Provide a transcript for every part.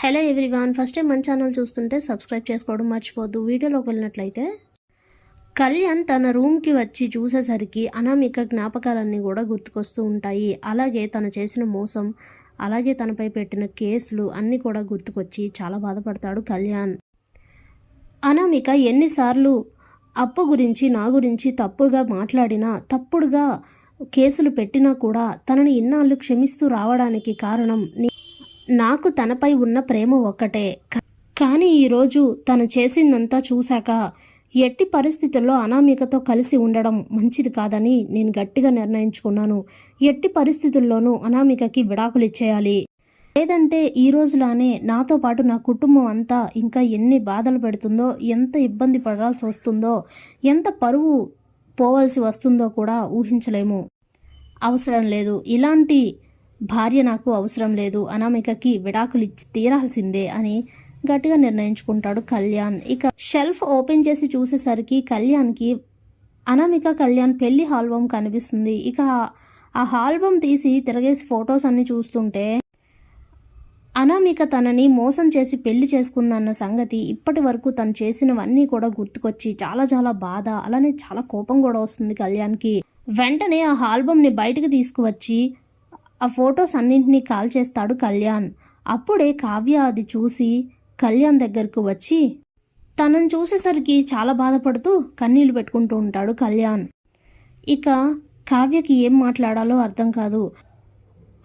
Hello everyone first time మన channel చూస్తుంటే subscribe చేసుకోవడం మర్చిపోద్దు వీడియోలోకి వెళ్ళినట్లయితే కళ్యాణ్ తన రూమ్కి వచ్చి చూసేసరికి అనామిక జ్ఞాపకాలన్నీ కూడా గుర్తుకొస్తూ ఉంటాయి. అలాగే తను చేసిన మోసం అలాగే తనపై పెట్టిన కేసులు అన్నీ కూడా గుర్తుకొచ్చి చాలా బాధపడతాడు కళ్యాణ్. అనామిక ఎన్నిసార్లు అప్పు గురించి నా గురించి తప్పుగా మాట్లాడినా తప్పుడుగా కేసులు పెట్టినా కూడా తనని ఇన్నాళ్ళు క్షమిస్తూ రావడానికి కారణం నాకు తనపై ఉన్న ప్రేమ ఒక్కటే. కానీ ఈరోజు తను చేసిందంతా చూశాక ఎట్టి పరిస్థితుల్లో అనామికతో కలిసి ఉండడం మంచిది కాదని నేను గట్టిగా నిర్ణయించుకున్నాను. ఎట్టి పరిస్థితుల్లోనూ అనామికకి విడాకులు ఇచ్చేయాలి. లేదంటే ఈ రోజులానే నాతో పాటు నా కుటుంబం అంతా ఇంకా ఎన్ని బాధలు పెడుతుందో ఎంత ఇబ్బంది పడాల్సి వస్తుందో ఎంత పరువు పోవాల్సి వస్తుందో కూడా ఊహించలేము. అవసరం లేదు. ఇలాంటి భార్య నాకు అవసరం లేదు అనామికకి విడాకులు ఇచ్చి తీరాల్సిందే అని గట్టిగా నిర్ణయించుకుంటాడు కళ్యాణ్. ఇక షెల్ఫ్ ఓపెన్ చేసి చూసేసరికి కళ్యాణ్కి అనామిక కళ్యాణ్ పెళ్ళి ఆల్బమ్ కనిపిస్తుంది. ఇక ఆ ఆల్బమ్ తీసి తిరగేసి ఫొటోస్ అన్ని చూస్తుంటే అనామిక తనని మోసం చేసి పెళ్ళి చేసుకుందన్న సంగతి ఇప్పటి వరకు తను చేసినవన్నీ కూడా గుర్తుకొచ్చి చాలా చాలా బాధ అలానే చాలా కోపం కూడా వస్తుంది కళ్యాణ్కి. వెంటనే ఆ ఆల్బమ్ని బయటకు తీసుకువచ్చి ఆ ఫొటోస్ అన్నింటినీ కాల్ చేస్తాడు కళ్యాణ్. అప్పుడే కావ్య అది చూసి కళ్యాణ్ దగ్గరకు వచ్చి తనను చూసేసరికి చాలా బాధపడుతూ కన్నీళ్ళు పెట్టుకుంటూ ఉంటాడు కళ్యాణ్. ఇక కావ్యకి ఏం మాట్లాడాలో అర్థం కాదు.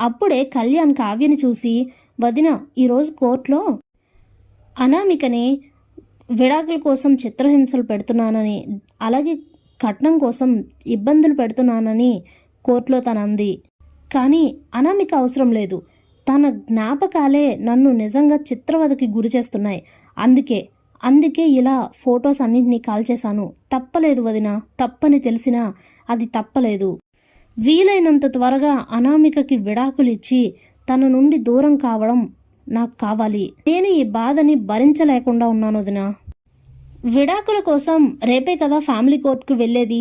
అప్పుడే కళ్యాణ్ కావ్యని చూసి వదిన ఈరోజు కోర్టులో అనామికని విడాకుల కోసం చిత్రహింసలు పెడుతున్నానని అలాగే కట్నం కోసం ఇబ్బందులు పెడుతున్నానని కోర్టులో తనంది. కానీ అనామిక అవసరం లేదు. తన జ్ఞాపకాలే నన్ను నిజంగా చిత్రవదకి గురి చేస్తున్నాయి. అందుకే అందుకే ఇలా ఫొటోస్ అన్నింటినీ కాల్ చేశాను. తప్పలేదు వదిన తప్పని తెలిసినా అది తప్పలేదు. వీలైనంత త్వరగా అనామికకి విడాకులు ఇచ్చి తన నుండి దూరం కావడం నాకు కావాలి. నేను ఈ బాధని భరించలేకుండా ఉన్నాను వదిన. విడాకుల కోసం రేపే కదా ఫ్యామిలీ కోర్టుకు వెళ్ళేది?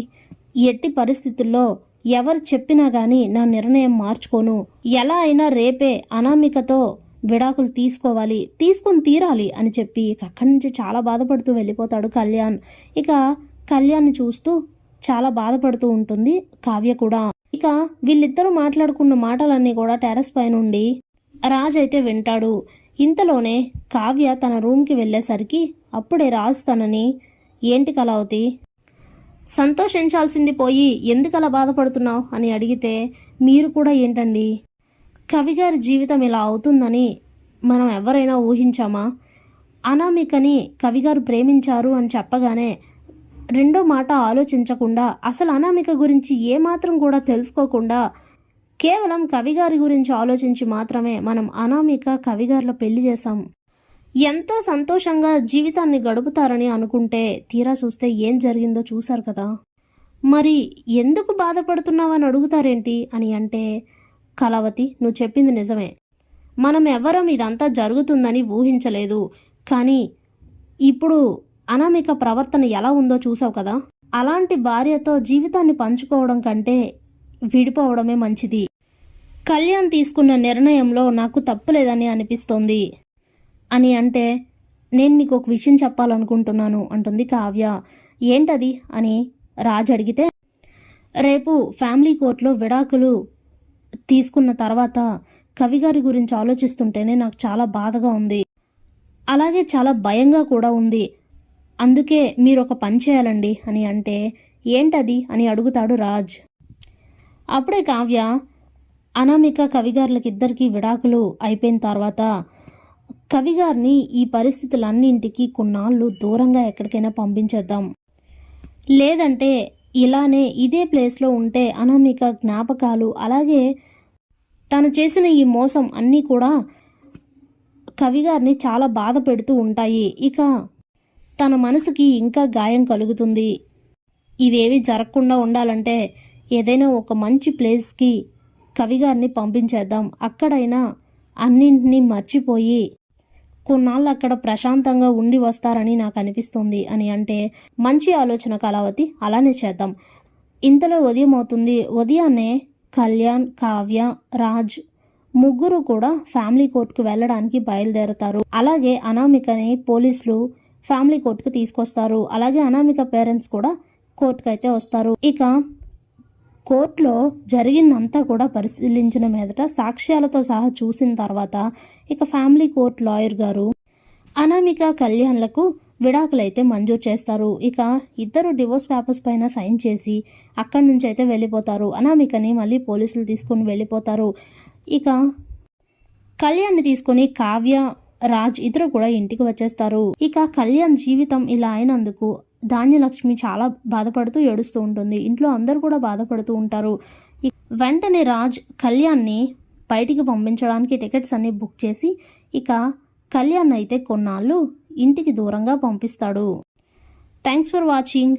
ఎట్టి పరిస్థితుల్లో ఎవరు చెప్పినా గాని నా నిర్ణయం మార్చుకోను. ఎలా అయినా రేపే అనామికతో విడాకులు తీసుకోవాలి తీసుకొని తీరాలి అని చెప్పి ఇక అక్కడి నుంచి చాలా బాధపడుతూ వెళ్ళిపోతాడు కళ్యాణ్. ఇక కళ్యాణ్ చూస్తూ చాలా బాధపడుతూ ఉంటుంది కావ్య కూడా. ఇక వీళ్ళిద్దరూ మాట్లాడుకున్న మాటలన్నీ కూడా టెర్రస్ పైనుండి రాజ్ అయితే వింటాడు. ఇంతలోనే కావ్య తన రూమ్కి వెళ్ళేసరికి అప్పుడే రాజ్ తనని ఏంటి కలావతి సంతోషించాల్సింది పోయి ఎందుకలా బాధపడుతున్నావు అని అడిగితే మీరు కూడా ఏంటండి? కవిగారి జీవితం ఇలా అవుతుందని మనం ఎవరైనా ఊహించామా? అనామికని కవిగారు ప్రేమించారు అని చెప్పగానే రెండో మాట ఆలోచించకుండా అసలు అనామిక గురించి ఏమాత్రం కూడా తెలుసుకోకుండా కేవలం కవిగారి గురించి ఆలోచించి మాత్రమే మనం అనామిక కవిగారిలో పెళ్ళి చేశాం. ఎంతో సంతోషంగా జీవితాన్ని గడుపుతారని అనుకుంటే తీరా చూస్తే ఏం జరిగిందో చూశారు కదా. మరి ఎందుకు బాధపడుతున్నావని అడుగుతారేంటి అని అంటే కళావతి నువ్వు చెప్పింది నిజమే. మనం ఎవరం ఇదంతా జరుగుతుందని ఊహించలేదు. కానీ ఇప్పుడు అనామిక ప్రవర్తన ఎలా ఉందో చూసావు కదా. అలాంటి భార్యతో జీవితాన్ని పంచుకోవడం కంటే విడిపోవడమే మంచిది. కళ్యాణ్ తీసుకున్న నిర్ణయంలో నాకు తప్పులేదని అనిపిస్తోంది. అని అంటే నేను నీకు ఒక విషయం చెప్పాలనుకుంటున్నాను అంటుంది కావ్య. ఏంటది? అని రాజ్ అడిగితే రేపు ఫ్యామిలీ కోర్టులో విడాకులు తీసుకున్న తర్వాత కవిగారి గురించి ఆలోచిస్తుంటేనే నాకు చాలా బాధగా ఉంది. అలాగే చాలా భయంగా కూడా ఉంది. అందుకే మీరు ఒక పని చేయాలండి అని అంటే ఏంటది? అని అడుగుతాడు రాజ్. అప్పుడే కావ్య అనామిక కవిగారులకిద్దరికీ విడాకులు అయిపోయిన తర్వాత కవిగారిని ఈ పరిస్థితులన్నింటికి కొన్నాళ్ళు దూరంగా ఎక్కడికైనా పంపించేద్దాం. లేదంటే ఇలానే ఇదే ప్లేస్లో ఉంటే అనామిక జ్ఞాపకాలు అలాగే తను చేసిన ఈ మోసం అన్నీ కూడా కవిగారిని చాలా బాధ పెడుతూ ఉంటాయి. ఇక తన మనసుకి ఇంకా గాయం కలుగుతుంది. ఇవేవి జరగకుండా ఉండాలంటే ఏదైనా ఒక మంచి ప్లేస్కి కవిగారిని పంపించేద్దాం. అక్కడైనా అన్నింటినీ మర్చిపోయి కొన్నాళ్ళు అక్కడ ప్రశాంతంగా ఉండి వస్తారని నాకు అనిపిస్తుంది అని అంటే మంచి ఆలోచన కళావతి అలానే చేద్దాం. ఇంతలో ఉదయం అవుతుంది. ఉదయాన్నే కళ్యాణ్ కావ్య రాజ్ ముగ్గురు కూడా ఫ్యామిలీ కోర్టుకు వెళ్ళడానికి బయలుదేరతారు. అలాగే అనామికని పోలీసులు ఫ్యామిలీ కోర్టుకు తీసుకొస్తారు. అలాగే అనామిక పేరెంట్స్ కూడా కోర్టుకు అయితే వస్తారు. ఇక కోర్టులో జరిగిందంతా కూడా పరిశీలించిన మీదట సాక్ష్యాలతో సహా చూసిన తర్వాత ఇక ఫ్యామిలీ కోర్ట్ లాయర్ గారు అనామిక కళ్యాణ్లకు విడాకులైతే మంజూరు చేస్తారు. ఇక ఇద్దరు డివోర్స్ పేపర్స్ పైన సైన్ చేసి అక్కడి నుంచి అయితే వెళ్ళిపోతారు. అనామికని మళ్ళీ పోలీసులు తీసుకొని వెళ్ళిపోతారు. ఇక కళ్యాణ్ని తీసుకొని కావ్య రాజ్ ఇద్దరు కూడా ఇంటికి వచ్చేస్తారు. ఇక కళ్యాణ్ జీవితం ఇలా అయినందుకు ధాన్యలక్ష్మి చాలా బాధపడుతూ ఏడుస్తూ ఉంటుంది. ఇంట్లో అందరూ కూడా బాధపడుతూ ఉంటారు. వెంటనే రాజ్ కళ్యాణ్ని బయటికి పంపించడానికి టికెట్స్ అన్ని బుక్ చేసి ఇక కళ్యాణ్ అయితే కొన్నాళ్ళు ఇంటికి దూరంగా పంపిస్తాడు. Thanks for watching.